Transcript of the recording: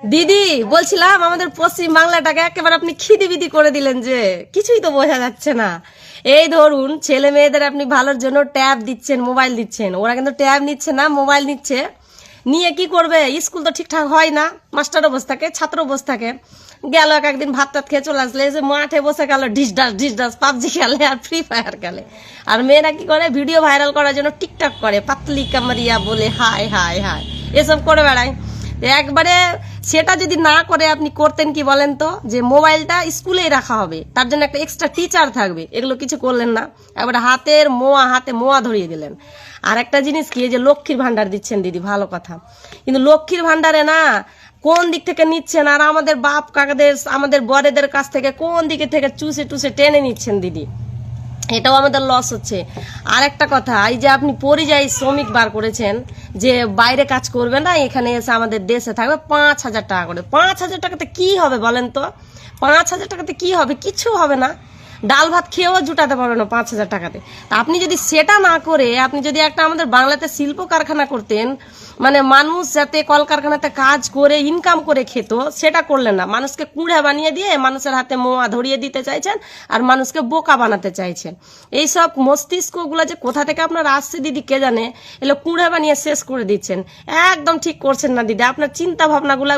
দিদি, বলছিলাম আমাদের পশ্চিম বাংলাটাকে একেবারে আপনি খিদিবিদি করে দিলেন যে, কিছুই তো বোঝা যাচ্ছে না। এই ধরুন, ছেলে মেয়েদের আপনি ভালোর জন্য ট্যাব দিচ্ছেন, মোবাইল দিচ্ছেন। ওরা কিন্তু ট্যাব নিচ্ছে না, মোবাইল নিচ্ছে। নিয়ে কি করবে? স্কুল তো ঠিকঠাক হয় না মাস্টারও বসে থাকে ছাত্র বসে থাকে গেল এক একদিন ভাত টাত খেয়ে চলে আসলে যে মাঠে বসে গেল ডিস ডাস ডিস ডাস পাবজি খেলে আর ফ্রি ফায়ার খেলে। আর মেয়েরা কি করে? ভিডিও ভাইরাল করার জন্য টিকটক করে, পাতলি কামারিয়া বলে হাই হাই হাই এসব করে বেড়ায়। একবারে সেটা যদি না করে আপনি করতেন কি বলেন তো? যে মোবাইলটা স্কুলেই রাখা হবে। তার জন্য একটা এক্সট্রা টিচার থাকবে। এগুলো কিছু করলেন না। একবারে হাতের মোয়া, হাতে মোয়া ধরিয়ে দিলেন। আর একটা জিনিস কি যে লক্ষ্মীর ভান্ডার দিচ্ছেন দিদি, ভালো কথা। কিন্তু লক্ষ্মীর ভান্ডারে না, কোন দিক থেকে নিচ্ছেন? আর আমাদের বাপ কাকাদের, আমাদের বরেদের কাছ থেকে কোন দিকে থেকে চুষে টুষে টেনে নিচ্ছেন দিদি? এটাও আমাদের লস হচ্ছে। আর একটা কথা, এই যে আপনি পরিযায়ী শ্রমিক বার করেছেন, যে বাইরে কাজ করবে না, এখানে এসে আমাদের দেশে থাকবে, পাঁচ হাজার টাকা করে। পাঁচ হাজার টাকাতে কি হবে বলেন তো? পাঁচ হাজার টাকাতে কি হবে? কিছু হবে না। ডাল ভাত খেয়েও জুটাতে পারবে না পাঁচ হাজার টাকাতে। তা আপনি যদি সেটা না করে, আপনি যদি একটা আমাদের বাংলাতে শিল্প কারখানা করতেন মানে মানুষ যাতে কলকারখানাতে কাজ করে ইনকাম করে খেত, সেটা করলেন না। মানুষকে কুড়ে বানিয়ে দিয়ে মানুষের হাতে মোয়া ধরিয়ে দিতে চাইছেন আর মানুষকে বোকা বানাতে চাইছেন। এইসব মস্তিষ্কগুলো যে কোথা থেকে আপনার আসছে দিদি, কে জানে? এগুলো কুড়ে বানিয়ে শেষ করে দিচ্ছেন। একদম ঠিক করছেন না দিদি। আপনার চিন্তা ভাবনাগুলো